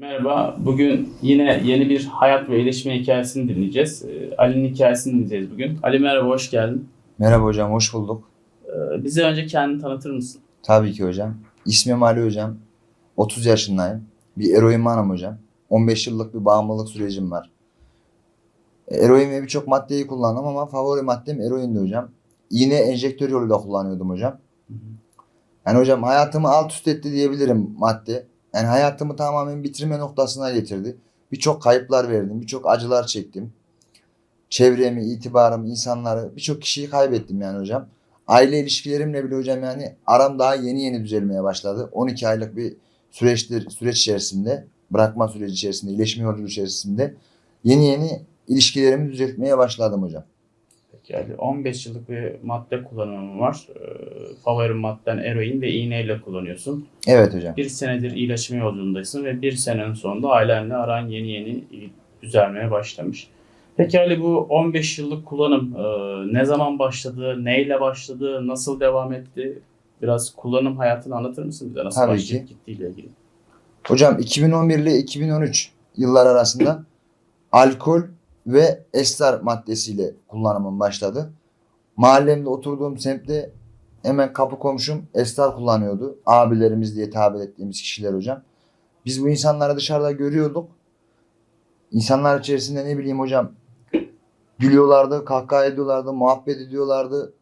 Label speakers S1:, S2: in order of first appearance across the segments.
S1: Merhaba, bugün yine yeni bir hayat ve iyileşme hikayesini dinleyeceğiz. Ee, Ali'nin hikayesini dinleyeceğiz bugün. Ali merhaba, hoş geldin.
S2: Merhaba hocam, hoş bulduk.
S1: Ee, Bize önce kendini tanıtır mısın?
S2: Tabii ki hocam. İsmim Ali hocam. 30 yaşındayım. Bir eroinmanım hocam. 15 yıllık bir bağımlılık sürecim var. Eroin ve birçok maddeyi kullandım ama favori maddem eroindi hocam. İğne enjektör yoluyla kullanıyordum hocam. Yani hocam hayatımı alt üst etti diyebilirim madde. Yani hayatımı tamamen bitirme noktasına getirdi. Birçok kayıplar verdim, birçok acılar çektim. Çevremi, itibarımı, insanları, birçok kişiyi kaybettim yani hocam. Aile ilişkilerimle bile hocam yani aram daha yeni yeni düzelmeye başladı. 12 aylık bir süreçtir, süreç içerisinde, bırakma süreci içerisinde, iyileşme yolculuğu içerisinde yeni yeni ilişkilerimi düzeltmeye başladım hocam.
S1: Ali, 15 yıllık bir madde kullanımın var. Ee, Favori madden eroin ve iğneyle kullanıyorsun.
S2: Evet hocam.
S1: Bir senedir iyileşme yolculuğundaysın ve bir senenin sonunda ailenle aran yeni yeni düzelmeye başlamış. Peki Ali bu 15 yıllık kullanım e, ne zaman başladı, neyle başladı, nasıl devam etti? Biraz kullanım hayatını anlatır mısın bize? Nasıl
S2: Tabii
S1: başlayıp
S2: ki.
S1: gittiğiyle ilgili.
S2: Hocam 2011 ile 2013 yıllar arasında alkol ve ester maddesiyle kullanımım başladı. Mahallemde oturduğum semtte hemen kapı komşum ester kullanıyordu. Abilerimiz diye tabir ettiğimiz kişiler hocam. Biz bu insanları dışarıda görüyorduk. İnsanlar içerisinde ne bileyim hocam gülüyorlardı, kahkaha ediyorlardı, muhabbet ediyorlardı.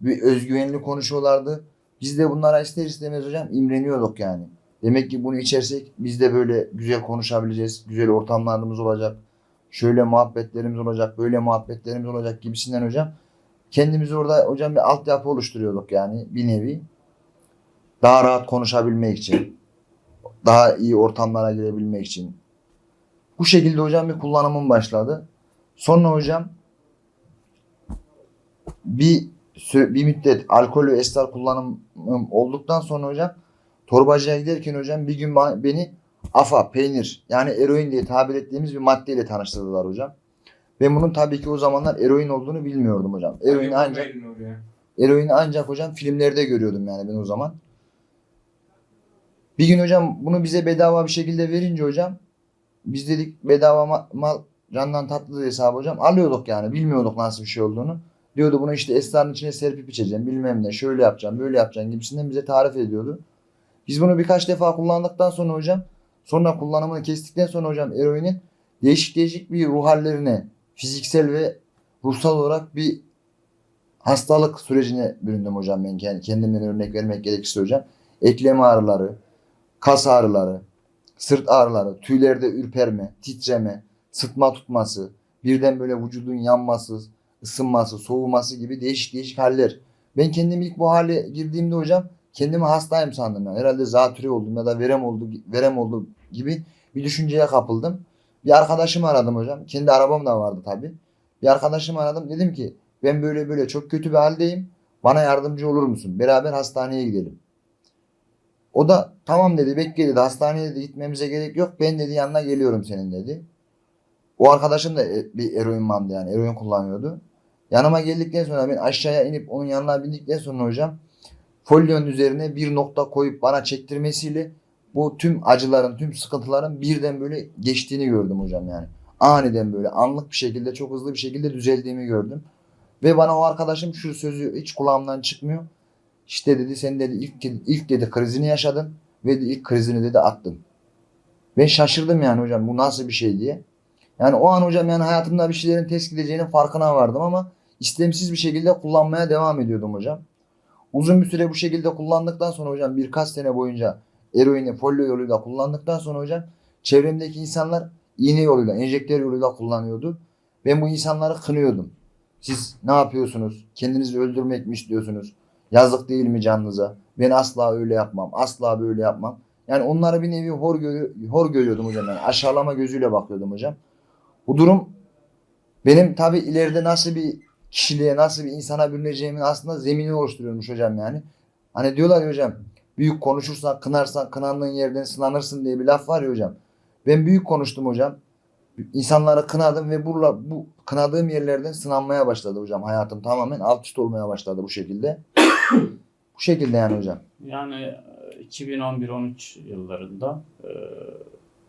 S2: Bir özgüvenli konuşuyorlardı. Biz de bunlara ister istemez hocam imreniyorduk yani. Demek ki bunu içersek biz de böyle güzel konuşabileceğiz. Güzel ortamlarımız olacak. Şöyle muhabbetlerimiz olacak, böyle muhabbetlerimiz olacak gibisinden hocam. Kendimiz orada hocam bir altyapı oluşturuyorduk yani bir nevi. Daha rahat konuşabilmek için. Daha iyi ortamlara girebilmek için. Bu şekilde hocam bir kullanımım başladı. Sonra hocam bir bir müddet alkol ve ester kullanımım olduktan sonra hocam torbacıya giderken hocam bir gün beni afa, peynir yani eroin diye tabir ettiğimiz bir maddeyle tanıştırdılar hocam. Ben bunun tabii ki o zamanlar eroin olduğunu bilmiyordum hocam. Eroin ancak eroini ancak hocam filmlerde görüyordum yani ben o zaman. Bir gün hocam bunu bize bedava bir şekilde verince hocam biz dedik bedava ma- mal candan tatlıdır hesabı hocam. Alıyorduk yani bilmiyorduk nasıl bir şey olduğunu. Diyordu bunu işte esrarın içine serpip içeceğim bilmem ne şöyle yapacağım böyle yapacağım gibisinden bize tarif ediyordu. Biz bunu birkaç defa kullandıktan sonra hocam sonra kullanımını kestikten sonra hocam eroinin değişik değişik bir ruh hallerine fiziksel ve ruhsal olarak bir hastalık sürecine büründüm hocam ben kendi kendimden örnek vermek gerekirse hocam. Eklem ağrıları, kas ağrıları, sırt ağrıları, tüylerde ürperme, titreme, sıtma tutması, birden böyle vücudun yanması, ısınması, soğuması gibi değişik değişik haller. Ben kendim ilk bu hale girdiğimde hocam kendimi hastayım sandım. Yani. Herhalde zatürre oldum ya da verem oldu, verem oldu gibi bir düşünceye kapıldım. Bir arkadaşımı aradım hocam. Kendi arabam da vardı tabii. Bir arkadaşımı aradım. Dedim ki ben böyle böyle çok kötü bir haldeyim. Bana yardımcı olur musun? Beraber hastaneye gidelim. O da tamam dedi bekle dedi. Hastaneye dedi gitmemize gerek yok. Ben dedi yanına geliyorum senin dedi. O arkadaşım da e- bir eroinmandı yani. Eroin kullanıyordu. Yanıma geldikten sonra ben aşağıya inip onun yanına bindikten sonra hocam folyonun üzerine bir nokta koyup bana çektirmesiyle bu tüm acıların, tüm sıkıntıların birden böyle geçtiğini gördüm hocam yani. Aniden böyle anlık bir şekilde çok hızlı bir şekilde düzeldiğimi gördüm. Ve bana o arkadaşım şu sözü hiç kulağımdan çıkmıyor. İşte dedi sen dedi ilk, ilk dedi krizini yaşadın ve de ilk krizini dedi attın. Ben şaşırdım yani hocam bu nasıl bir şey diye. Yani o an hocam yani hayatımda bir şeylerin ters gideceğinin farkına vardım ama istemsiz bir şekilde kullanmaya devam ediyordum hocam. Uzun bir süre bu şekilde kullandıktan sonra hocam birkaç sene boyunca eroini folyo yoluyla kullandıktan sonra hocam çevremdeki insanlar iğne yoluyla, enjektör yoluyla kullanıyordu. Ben bu insanları kınıyordum. Siz ne yapıyorsunuz? Kendinizi öldürmek mi istiyorsunuz? Yazık değil mi canınıza? Ben asla öyle yapmam. Asla böyle yapmam. Yani onları bir nevi hor, görü- hor görüyordum hocam. Yani aşağılama gözüyle bakıyordum hocam. Bu durum benim tabi ileride nasıl bir kişiliğe, nasıl bir insana bürüneceğimin aslında zemini oluşturuyormuş hocam yani. Hani diyorlar ya hocam büyük konuşursan kınarsan kınandığın yerden sınanırsın diye bir laf var ya hocam. Ben büyük konuştum hocam. İnsanları kınadım ve bu, bu kınadığım yerlerden sınanmaya başladı hocam. Hayatım tamamen alt üst olmaya başladı bu şekilde. bu şekilde yani hocam.
S1: Yani e, 2011-13 yıllarında e,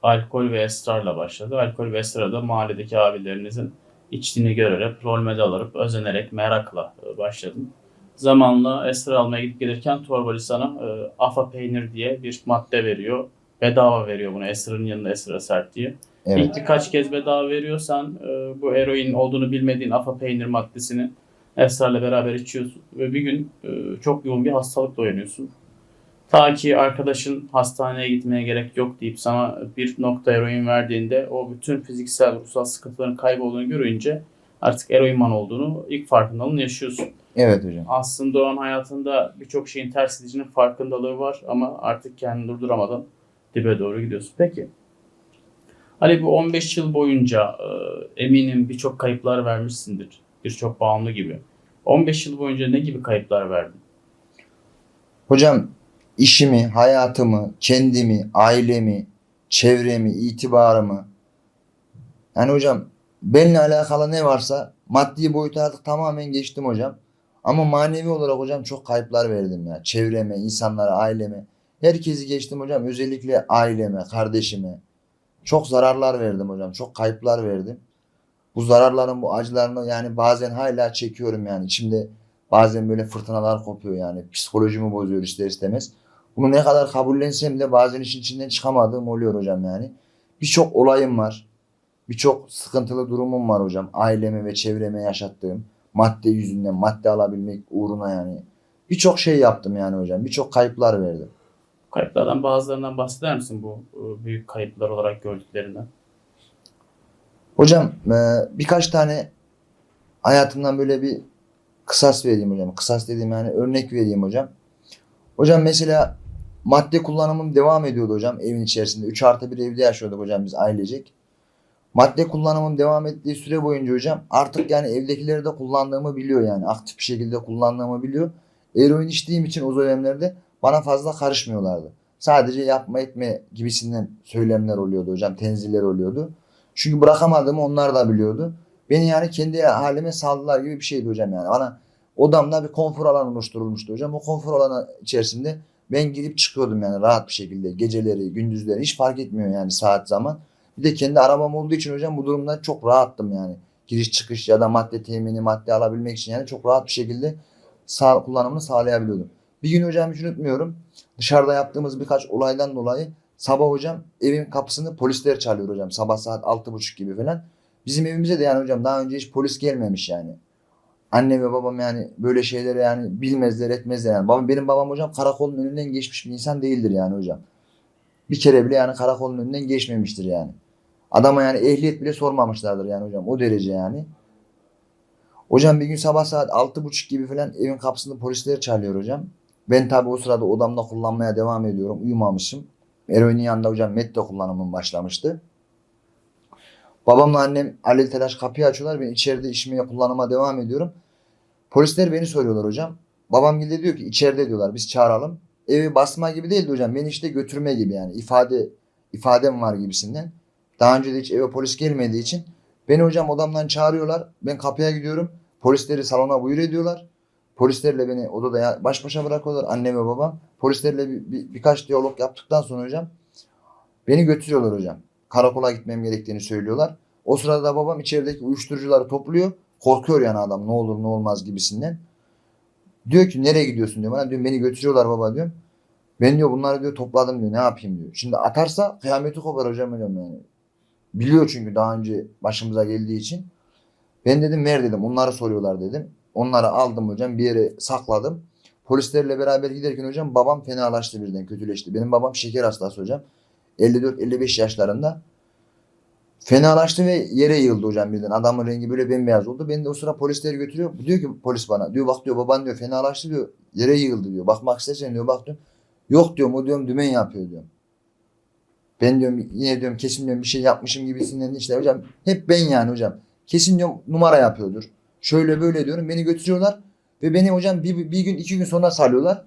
S1: alkol ve esrarla başladı. Alkol ve esrara da mahalledeki abilerinizin içtiğini görerek, rol model alıp, özenerek, merakla e, başladım. Zamanla esrar almaya gidip gelirken torbacı sana e, afa peynir diye bir madde veriyor. Bedava veriyor bunu esrarın yanında esra sert diye.
S2: Evet.
S1: İlk birkaç kez bedava veriyorsan e, bu eroin olduğunu bilmediğin afa peynir maddesini esrarla beraber içiyorsun. Ve bir gün e, çok yoğun bir hastalıkla uyanıyorsun. Ta ki arkadaşın hastaneye gitmeye gerek yok deyip sana bir nokta eroin verdiğinde o bütün fiziksel, ruhsal sıkıntıların kaybolduğunu görünce artık eroinman olduğunu ilk farkındalığını yaşıyorsun.
S2: Evet hocam.
S1: Aslında o an hayatında birçok şeyin ters gidişinin farkındalığı var ama artık kendini durduramadan dibe doğru gidiyorsun. Peki. Ali bu 15 yıl boyunca e, eminim birçok kayıplar vermişsindir. Birçok bağımlı gibi. 15 yıl boyunca ne gibi kayıplar verdin?
S2: Hocam işimi, hayatımı, kendimi, ailemi, çevremi, itibarımı yani hocam benimle alakalı ne varsa maddi boyutu artık tamamen geçtim hocam. Ama manevi olarak hocam çok kayıplar verdim ya. Çevreme, insanlara, aileme. Herkesi geçtim hocam. Özellikle aileme, kardeşime. Çok zararlar verdim hocam. Çok kayıplar verdim. Bu zararların, bu acılarını yani bazen hala çekiyorum yani. İçimde bazen böyle fırtınalar kopuyor yani. Psikolojimi bozuyor ister istemez. Bunu ne kadar kabullensem de bazen işin içinden çıkamadığım oluyor hocam yani. Birçok olayım var. Birçok sıkıntılı durumum var hocam. Aileme ve çevreme yaşattığım. Madde yüzünden, madde alabilmek uğruna yani. Birçok şey yaptım yani hocam. Birçok kayıplar verdim.
S1: Kayıplardan bazılarından bahseder misin bu e, büyük kayıplar olarak gördüklerinden?
S2: Hocam e, birkaç tane hayatımdan böyle bir kısas vereyim hocam. Kısas dediğim yani örnek vereyim hocam. Hocam mesela madde kullanımım devam ediyordu hocam evin içerisinde. 3 artı bir evde yaşıyorduk hocam biz ailecek. Madde kullanımım devam ettiği süre boyunca hocam artık yani evdekileri de kullandığımı biliyor yani. Aktif bir şekilde kullandığımı biliyor. Eroin içtiğim için o dönemlerde bana fazla karışmıyorlardı. Sadece yapma etme gibisinden söylemler oluyordu hocam. Tenziller oluyordu. Çünkü bırakamadığımı onlar da biliyordu. Beni yani kendi halime saldılar gibi bir şeydi hocam yani. Bana odamda bir konfor alanı oluşturulmuştu hocam. O konfor alanı içerisinde ben girip çıkıyordum yani rahat bir şekilde. Geceleri, gündüzleri hiç fark etmiyor yani saat zaman. Bir de kendi arabam olduğu için hocam bu durumda çok rahattım yani. Giriş çıkış ya da madde temini, madde alabilmek için yani çok rahat bir şekilde sağ, kullanımını sağlayabiliyordum. Bir gün hocam hiç unutmuyorum. Dışarıda yaptığımız birkaç olaydan dolayı sabah hocam evin kapısını polisler çalıyor hocam. Sabah saat altı buçuk gibi falan. Bizim evimize de yani hocam daha önce hiç polis gelmemiş yani. Anne ve babam yani böyle şeyleri yani bilmezler etmezler yani. Babam, benim babam hocam karakolun önünden geçmiş bir insan değildir yani hocam. Bir kere bile yani karakolun önünden geçmemiştir yani. Adama yani ehliyet bile sormamışlardır yani hocam. O derece yani. Hocam bir gün sabah saat altı buçuk gibi falan evin kapısında polisler çalıyor hocam. Ben tabi o sırada odamda kullanmaya devam ediyorum. Uyumamışım. Eroinin yanında hocam medde kullanımım başlamıştı. Babamla annem alel telaş kapıyı açıyorlar. Ben içeride işime kullanıma devam ediyorum. Polisler beni soruyorlar hocam. Babam de diyor ki içeride diyorlar biz çağıralım. Evi basma gibi değildi hocam. Beni işte götürme gibi yani ifade ifadem var gibisinden. Daha önce de hiç eve polis gelmediği için beni hocam odamdan çağırıyorlar. Ben kapıya gidiyorum. Polisleri salona buyur ediyorlar. Polislerle beni odada baş başa bırakıyorlar anne ve babam. Polislerle bir, bir- birkaç diyalog yaptıktan sonra hocam beni götürüyorlar hocam. Karakola gitmem gerektiğini söylüyorlar. O sırada da babam içerideki uyuşturucuları topluyor. Korkuyor yani adam ne olur ne olmaz gibisinden. Diyor ki nereye gidiyorsun diyor bana. Diyor beni götürüyorlar baba diyorum. Ben diyor bunları diyor topladım diyor ne yapayım diyor. Şimdi atarsa kıyameti kopar hocam hocam yani. Biliyor çünkü daha önce başımıza geldiği için. Ben dedim ver dedim onları soruyorlar dedim. Onları aldım hocam bir yere sakladım. Polislerle beraber giderken hocam babam fenalaştı birden kötüleşti. Benim babam şeker hastası hocam. 54-55 yaşlarında. Fenalaştı ve yere yığıldı hocam birden. Adamın rengi böyle bembeyaz oldu. Beni de o sıra polisleri götürüyor. Diyor ki polis bana. Diyor bak diyor baban diyor fenalaştı diyor. Yere yığıldı diyor. Bakmak istersen diyor bak diyor. Yok diyorum o diyorum dümen yapıyor diyorum. Ben diyorum yine diyorum kesin diyorum bir şey yapmışım gibisinden işte hocam. Hep ben yani hocam. Kesin diyorum numara yapıyordur. Şöyle böyle diyorum. Beni götürüyorlar. Ve beni hocam bir, bir gün iki gün sonra salıyorlar.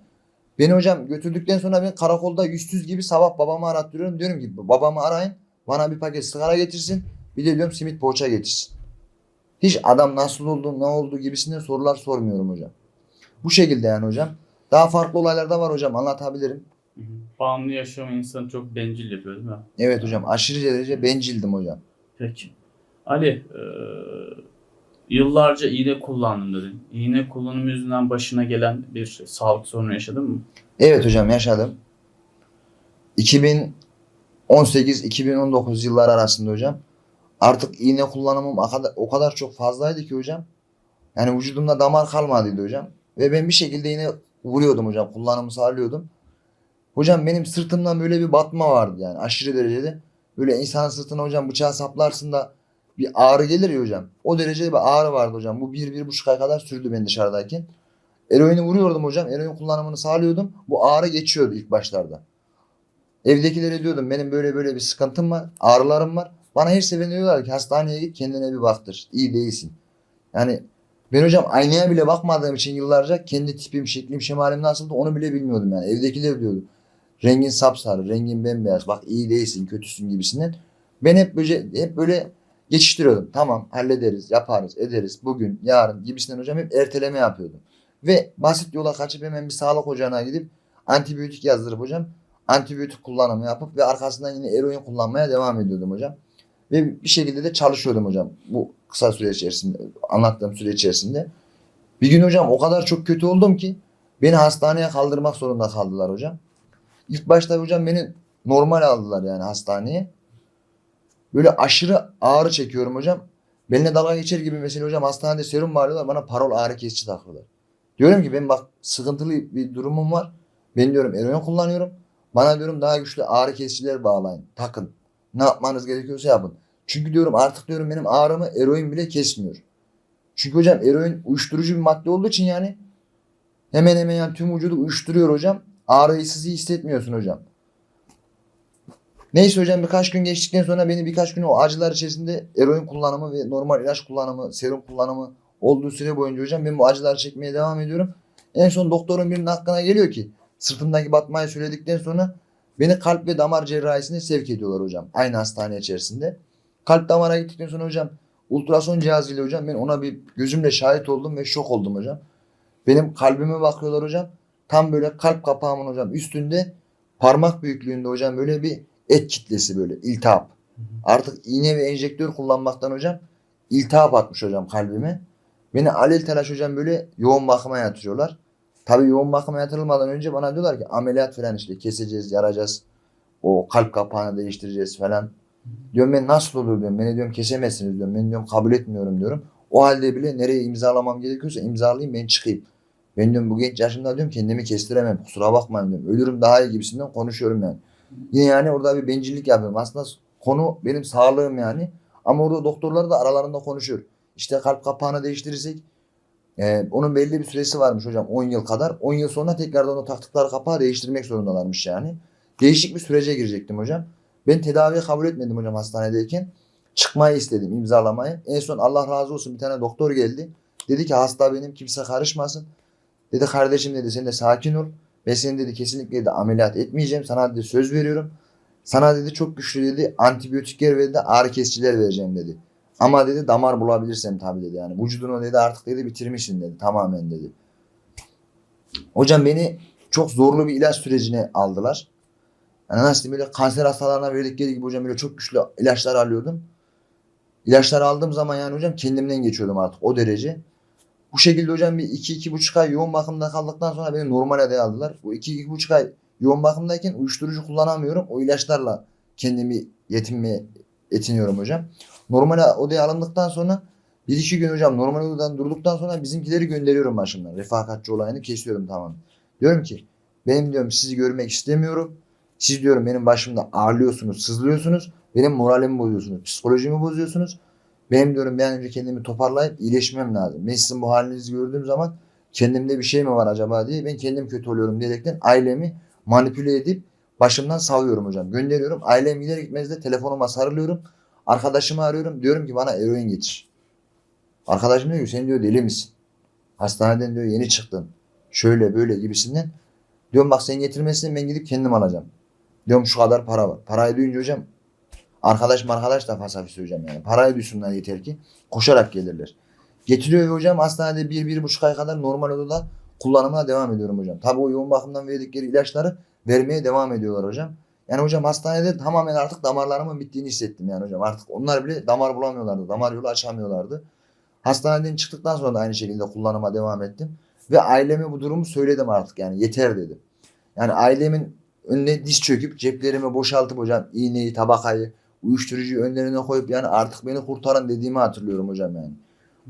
S2: Beni hocam götürdükten sonra ben karakolda yüzsüz gibi sabah babamı arattırıyorum. Diyorum ki babamı arayın. Bana bir paket sigara getirsin. Bir de diyorum simit poğaça getirsin. Hiç adam nasıl oldu ne oldu gibisinden sorular sormuyorum hocam. Bu şekilde yani hocam. Daha farklı olaylar da var hocam anlatabilirim.
S1: Bağımlı yaşam insanı çok bencil yapıyor değil mi?
S2: Evet hocam aşırı derece bencildim hocam.
S1: Peki. Ali, e, yıllarca iğne kullandım dedin. İğne kullanımı yüzünden başına gelen bir sağlık sorunu yaşadın mı?
S2: Evet hocam yaşadım. 2018-2019 yılları arasında hocam artık iğne kullanımım o kadar, çok fazlaydı ki hocam. Yani vücudumda damar kalmadıydı hocam. Ve ben bir şekilde yine vuruyordum hocam. Kullanımı sağlıyordum. Hocam benim sırtımdan böyle bir batma vardı yani aşırı derecede. Böyle insanın sırtına hocam bıçağı saplarsın da bir ağrı gelir ya hocam. O derecede bir ağrı vardı hocam. Bu bir, bir buçuk ay kadar sürdü ben dışarıdayken. Eroini vuruyordum hocam. Eroin kullanımını sağlıyordum. Bu ağrı geçiyordu ilk başlarda. Evdekilere diyordum benim böyle böyle bir sıkıntım var. Ağrılarım var. Bana her seferinde diyorlar ki hastaneye git kendine bir baktır. İyi değilsin. Yani ben hocam aynaya bile bakmadığım için yıllarca kendi tipim, şeklim, şemalim nasıldı onu bile bilmiyordum yani. Evdekiler diyordu. Rengin sapsarı, rengin bembeyaz. Bak iyi değilsin, kötüsün gibisinden. Ben hep böyle hep böyle geçiştiriyordum. Tamam hallederiz, yaparız, ederiz. Bugün, yarın gibisinden hocam hep erteleme yapıyordum. Ve basit yola kaçıp hemen bir sağlık ocağına gidip antibiyotik yazdırıp hocam antibiyotik kullanımı yapıp ve arkasından yine eroin kullanmaya devam ediyordum hocam. Ve bir şekilde de çalışıyordum hocam bu kısa süre içerisinde anlattığım süre içerisinde. Bir gün hocam o kadar çok kötü oldum ki beni hastaneye kaldırmak zorunda kaldılar hocam. İlk başta hocam beni normal aldılar yani hastaneye. Böyle aşırı ağrı çekiyorum hocam. Benimle dalga geçer gibi mesela hocam hastanede serum bağırıyorlar bana parol ağrı kesici takıyorlar. Diyorum ki ben bak sıkıntılı bir durumum var. Ben diyorum eroin kullanıyorum. Bana diyorum daha güçlü ağrı kesiciler bağlayın. Takın. Ne yapmanız gerekiyorsa yapın. Çünkü diyorum artık diyorum benim ağrımı eroin bile kesmiyor. Çünkü hocam eroin uyuşturucu bir madde olduğu için yani hemen hemen yani tüm vücudu uyuşturuyor hocam. Ağrıyı sizi hissetmiyorsun hocam. Neyse hocam birkaç gün geçtikten sonra beni birkaç gün o acılar içerisinde eroin kullanımı ve normal ilaç kullanımı, serum kullanımı olduğu süre boyunca hocam ben bu acıları çekmeye devam ediyorum. En son doktorun birinin hakkına geliyor ki sırtımdaki batmayı söyledikten sonra beni kalp ve damar cerrahisine sevk ediyorlar hocam. Aynı hastane içerisinde. Kalp damara gittikten sonra hocam ultrason cihazıyla hocam ben ona bir gözümle şahit oldum ve şok oldum hocam. Benim kalbime bakıyorlar hocam. Tam böyle kalp kapağımın hocam üstünde parmak büyüklüğünde hocam böyle bir et kitlesi böyle iltihap. Artık iğne ve enjektör kullanmaktan hocam iltihap atmış hocam kalbime. Beni alel telaş hocam böyle yoğun bakıma yatırıyorlar. Tabii yoğun bakıma yatırılmadan önce bana diyorlar ki ameliyat falan işte keseceğiz, yaracağız. O kalp kapağını değiştireceğiz falan. Diyorum ben nasıl olur diyorum. Beni diyorum kesemezsiniz diyorum. Ben diyorum kabul etmiyorum diyorum. O halde bile nereye imzalamam gerekiyorsa imzalayayım ben çıkayım. Ben diyorum bu genç yaşımda diyorum kendimi kestiremem. Kusura bakmayın diyorum. Ölürüm daha iyi gibisinden konuşuyorum yani. Yine yani orada bir bencillik yapıyorum. Aslında konu benim sağlığım yani. Ama orada doktorlar da aralarında konuşuyor. İşte kalp kapağını değiştirirsek e, onun belli bir süresi varmış hocam 10 yıl kadar. 10 yıl sonra tekrardan o taktıkları kapağı değiştirmek zorundalarmış yani. Değişik bir sürece girecektim hocam. Ben tedaviyi kabul etmedim hocam hastanedeyken. Çıkmayı istedim imzalamayı. En son Allah razı olsun bir tane doktor geldi. Dedi ki hasta benim kimse karışmasın. Dedi kardeşim dedi sen de sakin ol. Ben seni dedi kesinlikle de ameliyat etmeyeceğim. Sana dedi söz veriyorum. Sana dedi çok güçlü dedi antibiyotikler ve de ağrı kesiciler vereceğim dedi. Ama dedi damar bulabilirsem tabii dedi yani. Vücudunu dedi artık dedi bitirmişsin dedi tamamen dedi. Hocam beni çok zorlu bir ilaç sürecine aldılar. Yani nasıl böyle kanser hastalarına verdikleri gibi hocam böyle çok güçlü ilaçlar alıyordum. İlaçları aldığım zaman yani hocam kendimden geçiyordum artık o derece. Bu şekilde hocam bir iki iki buçuk ay yoğun bakımda kaldıktan sonra beni normal adaya aldılar. Bu iki iki buçuk ay yoğun bakımdayken uyuşturucu kullanamıyorum. O ilaçlarla kendimi yetinmeye yetiniyorum hocam. Normal odaya alındıktan sonra bir iki gün hocam normal odadan durduktan sonra bizimkileri gönderiyorum başımdan. Refakatçi olayını kesiyorum tamam. Diyorum ki benim diyorum sizi görmek istemiyorum. Siz diyorum benim başımda ağırlıyorsunuz, sızlıyorsunuz. Benim moralimi bozuyorsunuz, psikolojimi bozuyorsunuz. Benim diyorum bir an önce kendimi toparlayıp iyileşmem lazım. Ben sizin bu halinizi gördüğüm zaman kendimde bir şey mi var acaba diye ben kendim kötü oluyorum diyerekten ailemi manipüle edip başımdan savuyorum hocam. Gönderiyorum. Ailem gider gitmez de telefonuma sarılıyorum. Arkadaşımı arıyorum. Diyorum ki bana eroin getir. Arkadaşım diyor ki sen diyor deli misin? Hastaneden diyor yeni çıktın. Şöyle böyle gibisinden. Diyorum bak sen getirmezsen ben gidip kendim alacağım. Diyorum şu kadar para var. Parayı duyunca hocam arkadaş arkadaş da fasafis hocam yani. Parayı duysunlar yeter ki koşarak gelirler. Getiriyor hocam hastanede bir, bir buçuk ay kadar normal odada kullanımına devam ediyorum hocam. Tabii o yoğun bakımdan verdikleri ilaçları vermeye devam ediyorlar hocam. Yani hocam hastanede tamamen artık damarlarımın bittiğini hissettim yani hocam. Artık onlar bile damar bulamıyorlardı. Damar yolu açamıyorlardı. Hastaneden çıktıktan sonra da aynı şekilde kullanıma devam ettim. Ve aileme bu durumu söyledim artık yani yeter dedim. Yani ailemin önüne diz çöküp ceplerimi boşaltıp hocam iğneyi, tabakayı, uyuşturucuyu önlerine koyup yani artık beni kurtarın dediğimi hatırlıyorum hocam yani.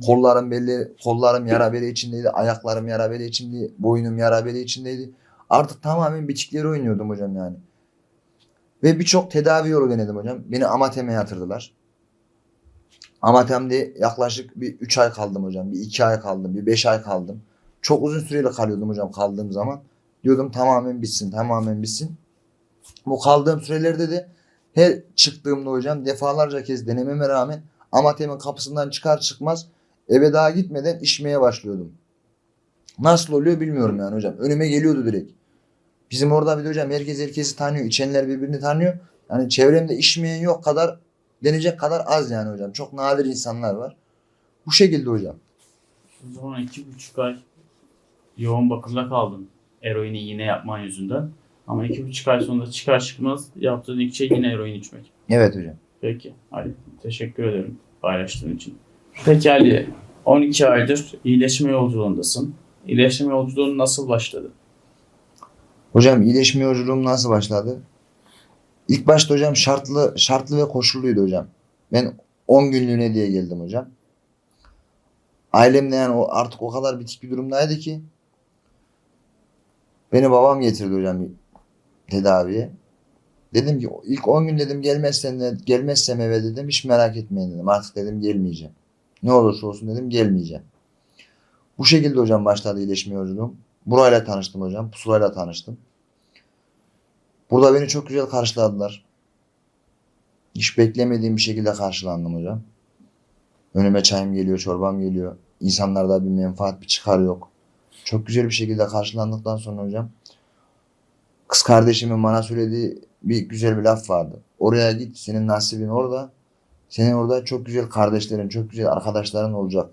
S2: Kollarım belli, kollarım yara bere içindeydi, ayaklarım yara bere içindeydi, boynum yara bere içindeydi. Artık tamamen bitikleri oynuyordum hocam yani. Ve birçok tedavi yolu denedim hocam. Beni Amatem'e yatırdılar. Amatem'de yaklaşık bir 3 ay kaldım hocam. Bir 2 ay kaldım. Bir 5 ay kaldım. Çok uzun süreyle kalıyordum hocam kaldığım zaman. Diyordum tamamen bitsin, tamamen bitsin. Bu kaldığım sürelerde de her çıktığımda hocam defalarca kez denememe rağmen Amatem'in kapısından çıkar çıkmaz eve daha gitmeden içmeye başlıyordum. Nasıl oluyor bilmiyorum yani hocam. Önüme geliyordu direkt. Bizim orada bir de hocam herkes herkesi tanıyor. İçenler birbirini tanıyor. Yani çevremde içmeyen yok kadar denecek kadar az yani hocam. Çok nadir insanlar var. Bu şekilde hocam.
S1: O zaman iki buçuk ay yoğun bakımda kaldın. Eroini iğne yapman yüzünden. Ama iki buçuk ay sonra çıkar çıkmaz yaptığın ilk şey yine eroin içmek.
S2: Evet hocam.
S1: Peki Ali teşekkür ederim paylaştığın için. Peki Ali 12 aydır iyileşme yolculuğundasın. İyileşme yolculuğun nasıl başladı?
S2: Hocam iyileşme yolculuğum nasıl başladı? İlk başta hocam şartlı şartlı ve koşulluydu hocam. Ben 10 günlüğüne diye geldim hocam. Ailemde yani o artık o kadar bitik bir durumdaydı ki beni babam getirdi hocam tedaviye. Dedim ki ilk 10 gün dedim gelmezsen de, gelmezsem eve dedim hiç merak etmeyin dedim. Artık dedim gelmeyeceğim. Ne olursa olsun dedim gelmeyeceğim. Bu şekilde hocam başladı iyileşme yolculuğum. Burayla tanıştım hocam. Pusulayla tanıştım. Burada beni çok güzel karşıladılar. Hiç beklemediğim bir şekilde karşılandım hocam. Önüme çayım geliyor, çorbam geliyor. İnsanlarda bir menfaat, bir çıkar yok. Çok güzel bir şekilde karşılandıktan sonra hocam kız kardeşimin bana söylediği bir güzel bir laf vardı. Oraya git, senin nasibin orada. Senin orada çok güzel kardeşlerin, çok güzel arkadaşların olacak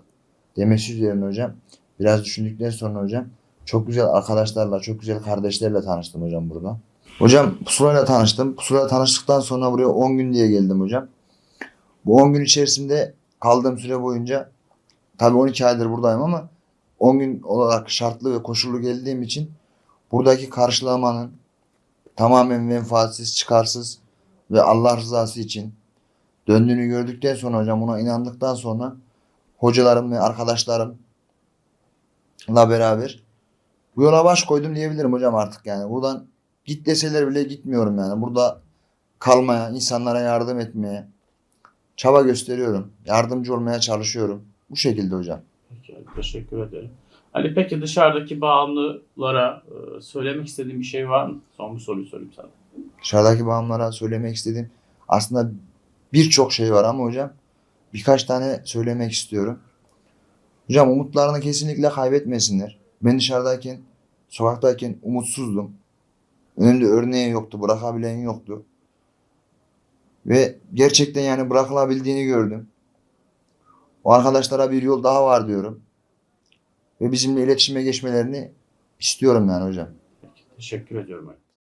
S2: demesi üzerine hocam. Biraz düşündükten sonra hocam çok güzel arkadaşlarla, çok güzel kardeşlerle tanıştım hocam burada. Hocam pusulayla tanıştım. Pusulayla tanıştıktan sonra buraya 10 gün diye geldim hocam. Bu 10 gün içerisinde kaldığım süre boyunca tabii 12 aydır buradayım ama 10 gün olarak şartlı ve koşullu geldiğim için buradaki karşılamanın tamamen menfaatsiz, çıkarsız ve Allah rızası için döndüğünü gördükten sonra hocam buna inandıktan sonra hocalarım ve arkadaşlarımla beraber bu yola baş koydum diyebilirim hocam artık yani. Buradan git deseler bile gitmiyorum yani. Burada kalmaya, insanlara yardım etmeye çaba gösteriyorum. Yardımcı olmaya çalışıyorum. Bu şekilde hocam.
S1: Peki teşekkür ederim. Ali peki dışarıdaki bağımlılara e, söylemek istediğin bir şey var mı? Son bir soruyu sorayım sana.
S2: Dışarıdaki bağımlara söylemek istediğim aslında birçok şey var ama hocam birkaç tane söylemek istiyorum. Hocam umutlarını kesinlikle kaybetmesinler. Ben dışarıdayken, sokaktayken umutsuzdum. Önümde örneği yoktu, bırakabilen yoktu. Ve gerçekten yani bırakılabildiğini gördüm. O arkadaşlara bir yol daha var diyorum. Ve bizimle iletişime geçmelerini istiyorum yani hocam.
S1: Teşekkür ediyorum.